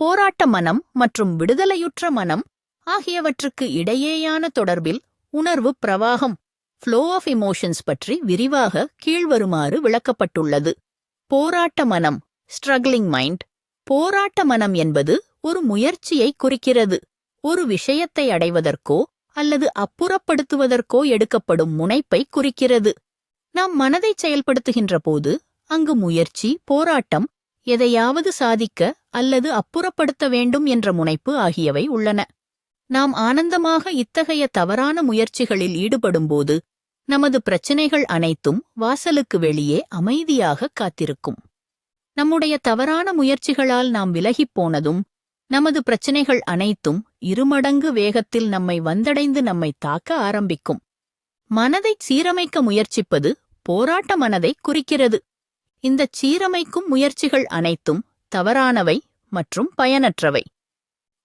போராட்ட மனம் மற்றும் விடுதலையுற்ற மனம் ஆகியவற்றுக்கு இடையேயான தொடர்பில் உணர்வு பிரவாகம் ஃப்ளோ ஆஃப் எமோஷன்ஸ் பற்றி விரிவாக கீழ்வருமாறு விளக்கப்பட்டுள்ளது. போராட்ட மனம் ஸ்ட்ரகிளிங் மைண்ட் போராட்ட மனம் என்பது ஒரு முயற்சியை குறிக்கிறது. ஒரு விஷயத்தை அடைவதற்கோ அல்லது அப்புறப்படுத்துவதற்கோ எடுக்கப்படும் முனைப்பை குறிக்கிறது. நாம் மனதை செயல்படுத்துகின்ற போது அங்கு முயற்சி போராட்டம் எதையாவது சாதிக்க அல்லது அப்புறப்படுத்த வேண்டும் என்ற முனைப்பு ஆகியவை உள்ளன. நாம் ஆனந்தமாக இத்தகைய தவறான முயற்சிகளில் ஈடுபடும்போது நமது பிரச்சினைகள் அனைத்தும் வாசலுக்கு வெளியே அமைதியாக காத்திருக்கும். நம்முடைய தவறான முயற்சிகளால் நாம் விலகிப் போனதும் நமது பிரச்சினைகள் அனைத்தும் இருமடங்கு வேகத்தில் நம்மை வந்தடைந்து நம்மை தாக்க ஆரம்பிக்கும். மனதை சீரமைக்க முயற்சிப்பது போராட்ட மனதை குறிக்கிறது. இந்தச் சீரமைக்கும் முயற்சிகள் அனைத்தும் தவறானவை மற்றும் பயனற்றவை.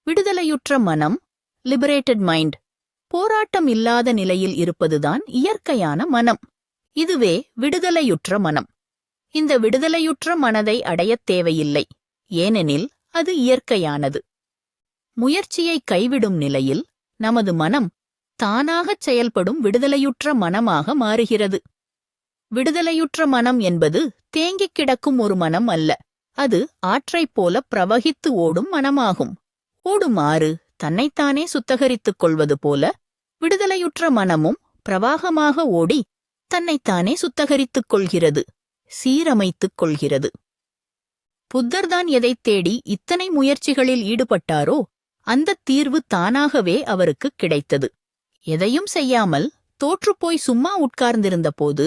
விடுதலையுற்ற மனம் லிபரேட்டட் மைண்ட் போராட்டம் இல்லாத நிலையில் இருப்பதுதான் இயற்கையான மனம். இதுவே விடுதலையுற்ற மனம். இந்த விடுதலையுற்ற மனதை அடையத் தேவையில்லை ஏனெனில் அது இயற்கையானது. முயற்சியை கைவிடும் நிலையில் நமது மனம் தானாகச் செயல்படும் விடுதலையுற்ற மனமாக மாறுகிறது. விடுதலையுற்ற மனம் என்பது தேங்கிக் கிடக்கும் ஒரு மனம் அல்ல. அது ஆற்றைப் போல பிரவகித்து ஓடும் மனமாகும். ஓடும் ஆறு தன்னைத்தானே சுத்தகரித்துக் கொள்வது போல விடுதலையுற்ற மனமும் பிரவாகமாக ஓடி தன்னைத்தானே சுத்தகரித்துக் கொள்கிறது சீரமைத்துக் கொள்கிறது. புத்தர்தான் எதைத் தேடி இத்தனை முயற்சிகளில் ஈடுபட்டாரோ அந்தத் தீர்வு தானாகவே அவருக்குக் கிடைத்தது. எதையும் செய்யாமல் தோற்றுப்போய் சும்மா உட்கார்ந்திருந்தபோது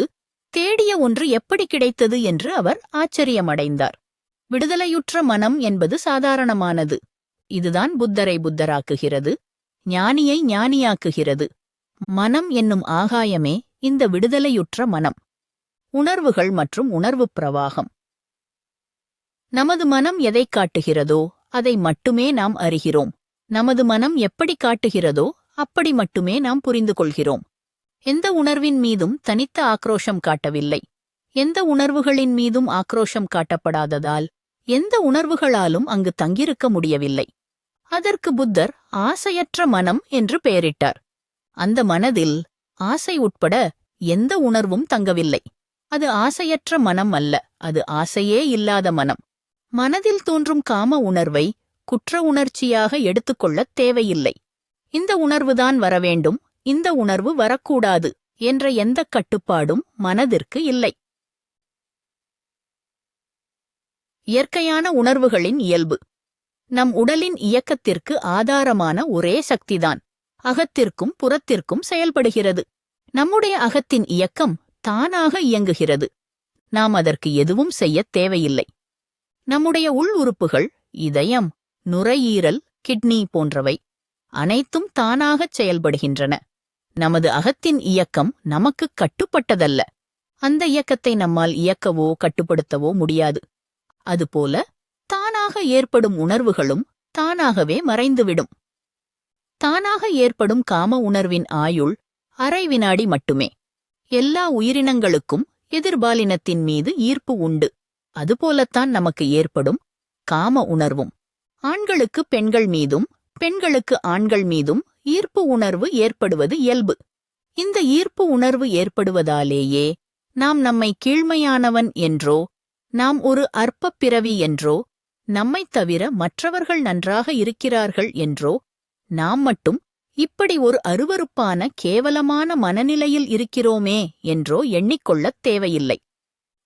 தேடிய ஒன்று எப்படி கிடைத்தது என்று அவர் ஆச்சரியமடைந்தார். விடுதலையுற்ற மனம் என்பது சாதாரணமானது. இதுதான் புத்தரை புத்தராக்குகிறது. ஞானியை ஞானியாக்குகிறது. மனம் என்னும் ஆகாயமே இந்த விடுதலையுற்ற மனம். உணர்வுகள் மற்றும் உணர்வுப் பிரவாகம். நமது மனம் எதைக் காட்டுகிறதோ அதை மட்டுமே நாம் அறிகிறோம். நமது மனம் எப்படி காட்டுகிறதோ அப்படி மட்டுமே நாம் புரிந்து கொள்கிறோம். எந்த உணர்வின் மீதும் தனித்த ஆக்ரோஷம் காட்டவில்லை. எந்த உணர்வுகளின் மீதும் ஆக்ரோஷம் காட்டப்படாததால் எந்த உணர்வுகளாலும் அங்கு தங்கியிருக்க முடியவில்லை. அதற்கு புத்தர் ஆசையற்ற மனம் என்று பெயரிட்டார். அந்த மனதில் ஆசை உட்பட எந்த உணர்வும் தங்கவில்லை. அது ஆசையற்ற மனம் அல்ல அது ஆசையே இல்லாத மனம். மனதில் தோன்றும் காம உணர்வை குற்ற உணர்ச்சியாக எடுத்துக்கொள்ளத் தேவையில்லை. இந்த உணர்வுதான் வரவேண்டும் இந்த உணர்வு வரக்கூடாது என்ற எந்தக் கட்டுப்பாடும் மனதிற்கு இல்லை. இயற்கையான உணர்வுகளின் இயல்பு. நம் உடலின் இயக்கத்திற்கு ஆதாரமான ஒரே சக்திதான். அகத்திற்கும் புறத்திற்கும் செயல்படுகிறது. நம்முடைய அகத்தின் இயக்கம் தானாக இயங்குகிறது. நாம் அதற்கு எதுவும் செய்யத் தேவையில்லை. நம்முடைய உள் உறுப்புகள் இதயம் நுரையீரல் கிட்னி போன்றவை அனைத்தும் தானாகச் செயல்படுகின்றன. நமது அகத்தின் இயக்கம் நமக்குக் கட்டுப்பட்டதல்ல. அந்த இயக்கத்தை நம்மால் இயக்கவோ கட்டுப்படுத்தவோ முடியாது. அதுபோல தானாக ஏற்படும் உணர்வுகளும் தானாகவே மறைந்துவிடும். தானாக ஏற்படும் காம உணர்வின் ஆயுள் அரை வினாடி மட்டுமே. எல்லா உயிரினங்களுக்கும் எதிர்பாலினத்தின் மீது ஈர்ப்பு உண்டு. அதுபோலத்தான் நமக்கு ஏற்படும் காம உணர்வும். ஆண்களுக்கு பெண்கள் மீதும் பெண்களுக்கு ஆண்கள் மீதும் ஈர்ப்பு உணர்வு ஏற்படுவது இயல்பு. இந்த ஈர்ப்பு உணர்வு ஏற்படுவதாலேயே நாம் நம்மை கீழ்மையானவன் என்றோ நாம் ஒரு அற்பப் பிறவி என்றோ நம்மைத் தவிர மற்றவர்கள் நன்றாக இருக்கிறார்கள் என்றோ நாம் மட்டும் இப்படி ஒரு அருவருப்பான கேவலமான மனநிலையில் இருக்கிறோமே என்றோ எண்ணிக்கொள்ளத் தேவையில்லை.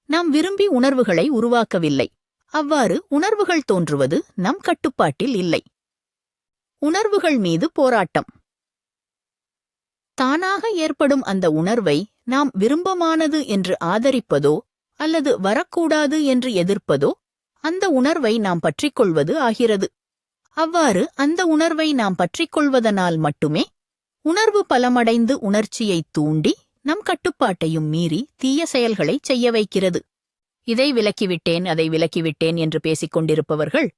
நாம் விரும்பி உணர்வுகளை உருவாக்கவில்லை. அவ்வாறு உணர்வுகள் தோன்றுவது நம் கட்டுப்பாட்டில் இல்லை. உணர்வுகள் மீது போராட்டம். தானாக ஏற்படும் அந்த உணர்வை நாம் விரும்பமானது என்று ஆதரிப்பதோ அல்லது வரக்கூடாது என்று எதிர்ப்பதோ அந்த உணர்வை நாம் பற்றிக்கொள்வது ஆகிறது. அவ்வாறு அந்த உணர்வை நாம் பற்றிக்கொள்வதனால் மட்டுமே உணர்வு பலமடைந்து உணர்ச்சியைத் தூண்டி நம் கட்டுப்பாட்டையும் மீறி தீய செயல்களை செய்ய வைக்கிறது. இதை விலக்கிவிட்டேன் அதை விலக்கிவிட்டேன் என்று பேசிக் கொண்டிருப்பவர்கள்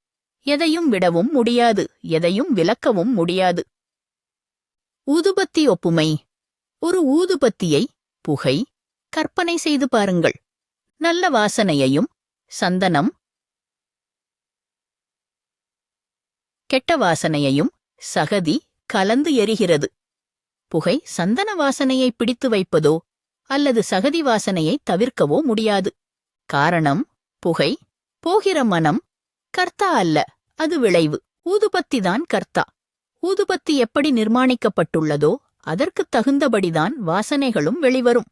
எதையும் விடவும் முடியாது எதையும் விளக்கவும் முடியாது. ஊதுபத்தி ஒப்புமை. ஒரு ஊதுபத்தியை புகை கற்பனை செய்து பாருங்கள். நல்ல வாசனையையும் சந்தனம். கெட்ட வாசனையையும் சகதி கலந்து எரிகிறது. புகை சந்தன வாசனையை பிடித்து வைப்பதோ அல்லது சகதி வாசனையை தவிர்க்கவோ முடியாது. காரணம் புகை போகிற மனம் கர்த்தா அல்ல. அது விளைவு. ஊதுபத்திதான் கர்த்தா. ஊதுபத்தி எப்படி நிர்மாணிக்கப்பட்டுள்ளதோ அதற்குத் தகுந்தபடிதான் வாசனைகளும் வெளிவரும்.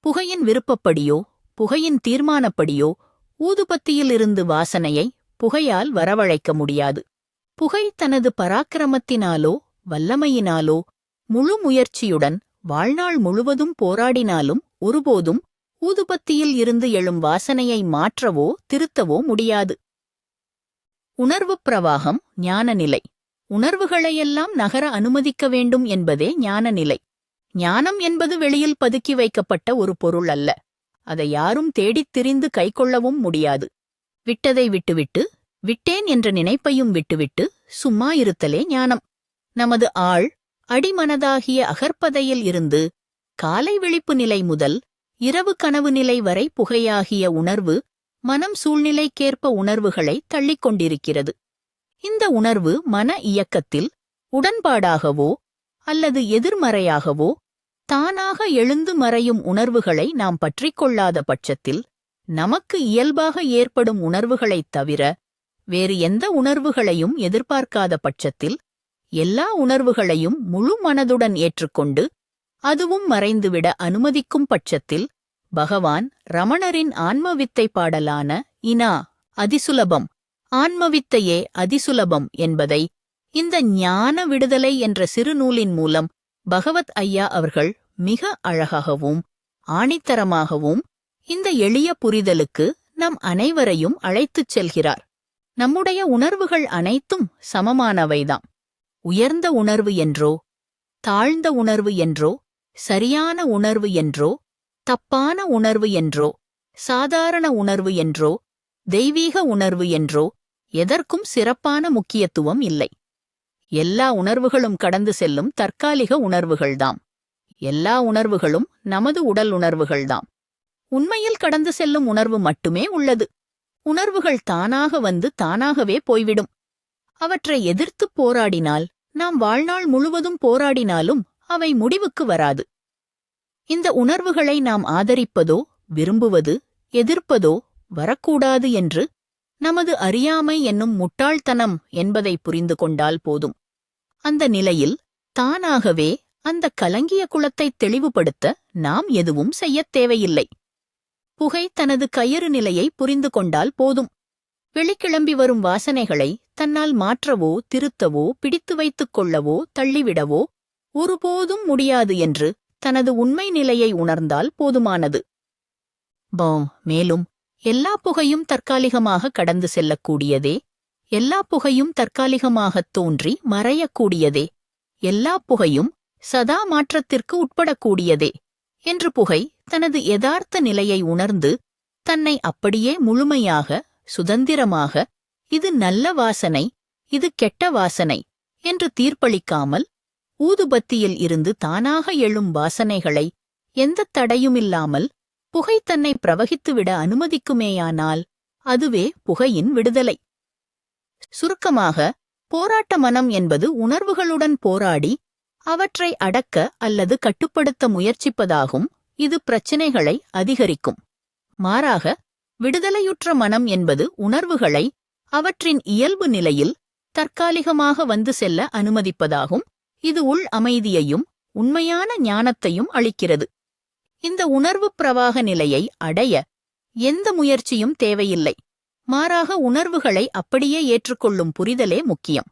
புகையின் விருப்பப்படியோ புகையின் தீர்மானப்படியோ ஊதுபத்தியிலிருந்து வாசனையை புகையால் வரவழைக்க முடியாது. புகை தனது பராக்கிரமத்தினாலோ வல்லமையினாலோ முழு முயற்சியுடன் வாழ்நாள் முழுவதும் போராடினாலும் ஒருபோதும் ஊதுபத்தியில் இருந்து எழும் வாசனையை மாற்றவோ திருத்தவோ முடியாது. உணர்வுப் பிரவாகம் ஞானநிலை. உணர்வுகளையெல்லாம் நகர அனுமதிக்க வேண்டும் என்பதே ஞானநிலை. ஞானம் என்பது வெளியில் பதுக்கி வைக்கப்பட்ட ஒரு பொருள் அல்ல. அதை யாரும் தேடித் திரிந்து கைக்கொள்ளவும் முடியாது. விட்டதை விட்டுவிட்டு விட்டேன் என்ற நினைப்பையும் விட்டுவிட்டு சும்மா இருத்தலே ஞானம். நமது ஆள் அடிமனதாகிய அகற்பதையில் இருந்து காலை விழிப்பு நிலை முதல் இரவு கனவு நிலை வரை புகையாகிய உணர்வு மனம் சூழ்நிலைக்கேற்ப உணர்வுகளை தள்ளிக் கொண்டிருக்கிறது. இந்த உணர்வு மன இயக்கத்தில் உடன்பாடாகவோ அல்லது எதிர்மறையாகவோ தானாக எழுந்து மறையும் உணர்வுகளை நாம் பற்றிக் கொள்ளாத பட்சத்தில் நமக்கு இயல்பாக ஏற்படும் உணர்வுகளைத் தவிர வேறு எந்த உணர்வுகளையும் எதிர்பார்க்காத பட்சத்தில் எல்லா உணர்வுகளையும் முழு மனதுடன் ஏற்றுக்கொண்டு அதுவும் மறைந்துவிட அனுமதிக்கும் பட்சத்தில் பகவான் ரமணரின் ஆன்மவித்தை பாடலான இனா அதிசுலபம். ஆன்மவித்தையே அதிசுலபம் என்பதை இந்த ஞான விடுதலை என்ற சிறுநூலின் மூலம் பகவத் ஐயா அவர்கள் மிக அழகாகவும் ஆணித்தரமாகவும் இந்த எளிய புரிதலுக்கு நம் அனைவரையும் அழைத்துச் செல்கிறார். நம்முடைய உணர்வுகள் அனைத்தும் சமமானவைதாம். உயர்ந்த உணர்வு என்றோ தாழ்ந்த உணர்வு என்றோ சரியான உணர்வு என்றோ தப்பான உணர்வு என்றோ சாதாரண உணர்வு என்றோ தெய்வீக உணர்வு என்றோ எதற்கும் சிறப்பான முக்கியத்துவம் இல்லை. எல்லா உணர்வுகளும் கடந்து செல்லும் தற்காலிக உணர்வுகள்தாம். எல்லா உணர்வுகளும் நமது உடல் உணர்வுகள்தாம். உண்மையில் கடந்து செல்லும் உணர்வு மட்டுமே உள்ளது. உணர்வுகள் தானாக வந்து தானாகவே போய்விடும். அவற்றை எதிர்த்துப் போராடினால் நாம் வாழ்நாள் முழுவதும் போராடினாலும் அவை முடிவுக்கு வராது. இந்த உணர்வுகளை நாம் ஆதரிப்பதோ விரும்புவது எதிர்ப்பதோ வரக்கூடாது என்று நமது அறியாமை என்னும் முட்டாள்தனம் என்பதை புரிந்து கொண்டால் போதும். அந்த நிலையில் தானாகவே அந்த கலங்கிய குளத்தை தெளிவுபடுத்த நாம் எதுவும் செய்யத் தேவையில்லை. புகை தனது கயிறு நிலையை புரிந்து கொண்டால் போதும். வெளிக்கிளம்பி வரும் வாசனைகளை தன்னால் மாற்றவோ திருத்தவோ பிடித்து வைத்துக் கொள்ளவோ தள்ளிவிடவோ ஒருபோதும் முடியாது என்று தனது உண்மை நிலையை உணர்ந்தால் போதுமானது. பாம் மேலும் எல்லா புகையும் தற்காலிகமாக கடந்து செல்லக்கூடியதே எல்லா புகையும் தற்காலிகமாகத் தோன்றி மறையக்கூடியதே எல்லா புகையும் சதா மாற்றத்திற்கு உட்படக்கூடியதே என்று புகை தனது யதார்த்த நிலையை உணர்ந்து தன்னை அப்படியே முழுமையாக சுதந்திரமாக இது நல்ல வாசனை இது கெட்ட வாசனை என்று தீர்ப்பளிக்காமல் ஊதுபத்தியில் இருந்து தானாக எழும் வாசனைகளை எந்த தடையுமில்லாமல் புகை தன்னை பிரவகித்துவிட அனுமதிக்குமேயானால் அதுவே புகையின் விடுதலை. சுருக்கமாக போராட்ட மனம் என்பது உணர்வுகளுடன் போராடி அவற்றை அடக்க அல்லது கட்டுப்படுத்த முயற்சிப்பதாகும் இது பிரச்சினைகளை அதிகரிக்கும். மாறாக விடுதலையுற்ற மனம் என்பது உணர்வுகளை அவற்றின் இயல்பு நிலையில் தற்காலிகமாக வந்து செல்ல அனுமதிப்பதாகும் இது உள் அமைதியையும் உண்மையான ஞானத்தையும் அளிக்கிறது. இந்த உணர்வு பிரவாக நிலையை அடைய எந்த முயற்சியும் தேவையில்லை. மாறாக உணர்வுகளை அப்படியே ஏற்றுக்கொள்ளும் புரிதலே முக்கியம்.